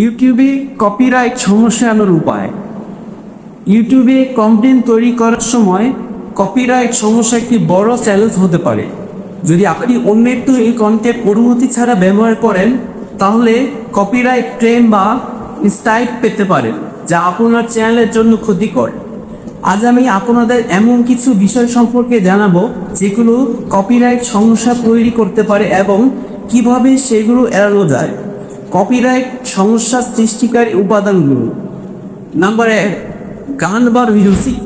ইউটিউবে কপিরাইট সমস্যা আনার উপায়। ইউটিউবে কন্টেন্ট তৈরি করার সময় কপিরাইট সমস্যা একটি বড় চ্যালেঞ্জ হতে পারে। যদি আপনি অন্যের এই কন্টেন্ট অনুমতি ছাড়া ব্যবহার করেন, তাহলে কপিরাইট ট্রেন বা স্টাইপ পেতে পারেন, যা আপনার চ্যানেলের জন্য ক্ষতিকর। আজ আমি আপনাদের এমন কিছু বিষয় সম্পর্কে জানাব, যেগুলো কপিরাইট সমস্যা তৈরি করতে পারে এবং কীভাবে সেগুলো এড়ানো যায়। কপিরাইট সমস্যা সৃষ্টিকারী উপাদানগুলো। নাম্বার এক গান বা মিউজিক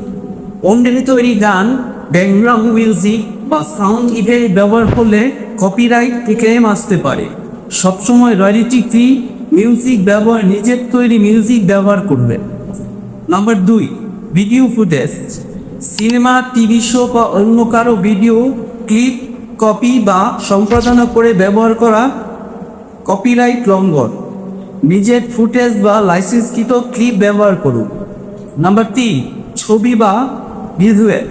অন্যের তৈরি গান ব্যাকগ্রাউন্ড মিউজিক বা সাউন্ড ইফেক্ট ব্যবহার করলে কপিরাইট ক্লেম আসতে পারে। সবসময় রয়্যালিটি ফ্রি মিউজিক ব্যবহার, নিজের তৈরি মিউজিক ব্যবহার করবেন নাম্বার দুই video footage cinema TV show বা অন্য কারও ভিডিও ক্লিপ কপি বা সম্পাদনা করে ব্যবহার করা কপিরাইট লঙ্ঘন নিজের ফুটেজ বা লাইসেন্সকৃত ক্লিপ ব্যবহার করুন। নাম্বার তিন ছবি বা ভিজুয়াল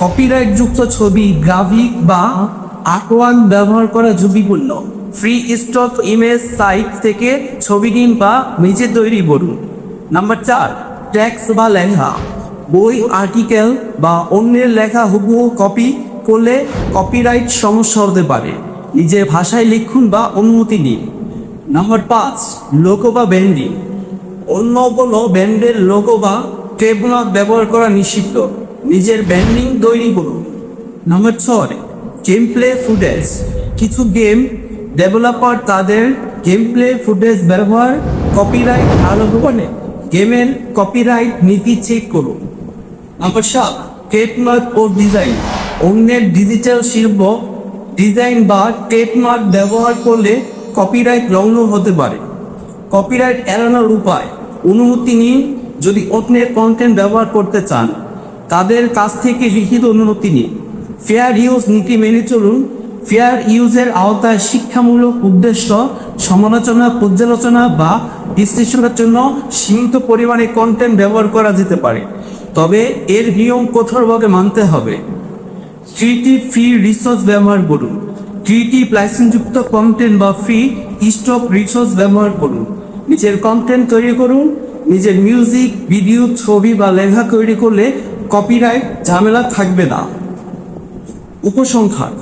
কপিরাইটযুক্ত ছবি গ্রাফিক বা আর্টওয়ার্ক ব্যবহার করা ঝুঁকিপূর্ণ। ফ্রি স্টক ইমেজ সাইট থেকে ছবি নিন বা নিজে তৈরি করুন। নাম্বার চার ট্যাক্স বা লেখা। বই আর্টিকেল বা অন্যের লেখা হুবহু কপি করলে কপিরাইট সমস্যা হতে পারে। নিজের ভাষায় লিখুন বা অনুমতি নিন। নাম্বার পাঁচ, লোগো বা ব্যান্ডিং। অন্য কোনো ব্যান্ডের লোগো বা ট্রেডমার্ক ব্যবহার করা নিষিদ্ধ। নিজের ব্যান্ডিং তৈরি করুন। নাম্বার ছয় গেম প্লে ফুটেজ কিছু গেম ডেভেলপার তাদের গেম প্লে ফুটেজ ব্যবহার কপিরাইট আরোপ করে গেমের কপিরাইট নীতি চেক করুন। নাম্বার সাত ট্রেডমার্ক ও ডিজাইন অন্যের ডিজিটাল শিল্প ডিজাইন বা ট্রেডমার্ক ব্যবহার করলে কপিরাইট লঙ্ঘন হতে পারে। কপিরাইট এড়ানোর উপায়, অনুমতি নিন যদি অন্যের কন্টেন্ট ব্যবহার করতে চান, তাদের কাছ থেকে লিখিত অনুমতি নিন ফেয়ার ইউজ নীতি মেনে চলুন। ফেয়ার ইউজের আওতায় শিক্ষামূলক উদ্দেশ্য, সমালোচনা, পর্যালোচনা বা বিশ্লেষণের জন্য সীমিত পরিমাণে কন্টেন্ট ব্যবহার করা যেতে পারে। তবে এর নিয়ম কঠোরভাবে মানতে হবে। থ্রিটি ফ্রি রিসোর্স ব্যবহার করুন। থ্রিটি লাইসেন্সযুক্ত কন্টেন্ট বা ফ্রি স্টক রিসোর্স ব্যবহার করুন। নিজের কন্টেন্ট তৈরি করুন, নিজের মিউজিক ভিডিও ছবি বা লেখা তৈরি করলে কপিরাইট ঝামেলা থাকবে না। উপসংখ্যান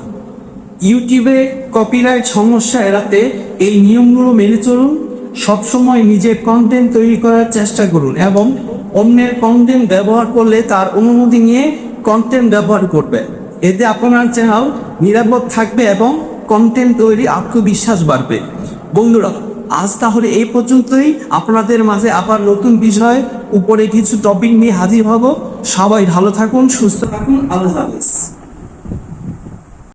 ইউটিউবে কপিরাইট সমস্যা এড়াতে এই নিয়মগুলো মেনে চলুন। সবসময় নিজের কন্টেন্ট তৈরি করার চেষ্টা করুন এবং অন্যের কন্টেন্ট ব্যবহার করলে তার অনুমতি নিয়ে কন্টেন্ট ব্যবহার করবে এতে আপনার চেহারাও নিরাপদ থাকবে এবং কন্টেন্ট তৈরি আত্মবিশ্বাস বাড়বে। বন্ধুরা, আজ তাহলে এই পর্যন্তই। আপনাদের মাঝে আবার নতুন বিষয় উপরে কিছু টপিক নিয়ে হাজির হব। সবাই ভালো থাকুন, সুস্থ থাকুন। আল্লাহ হাফিজ।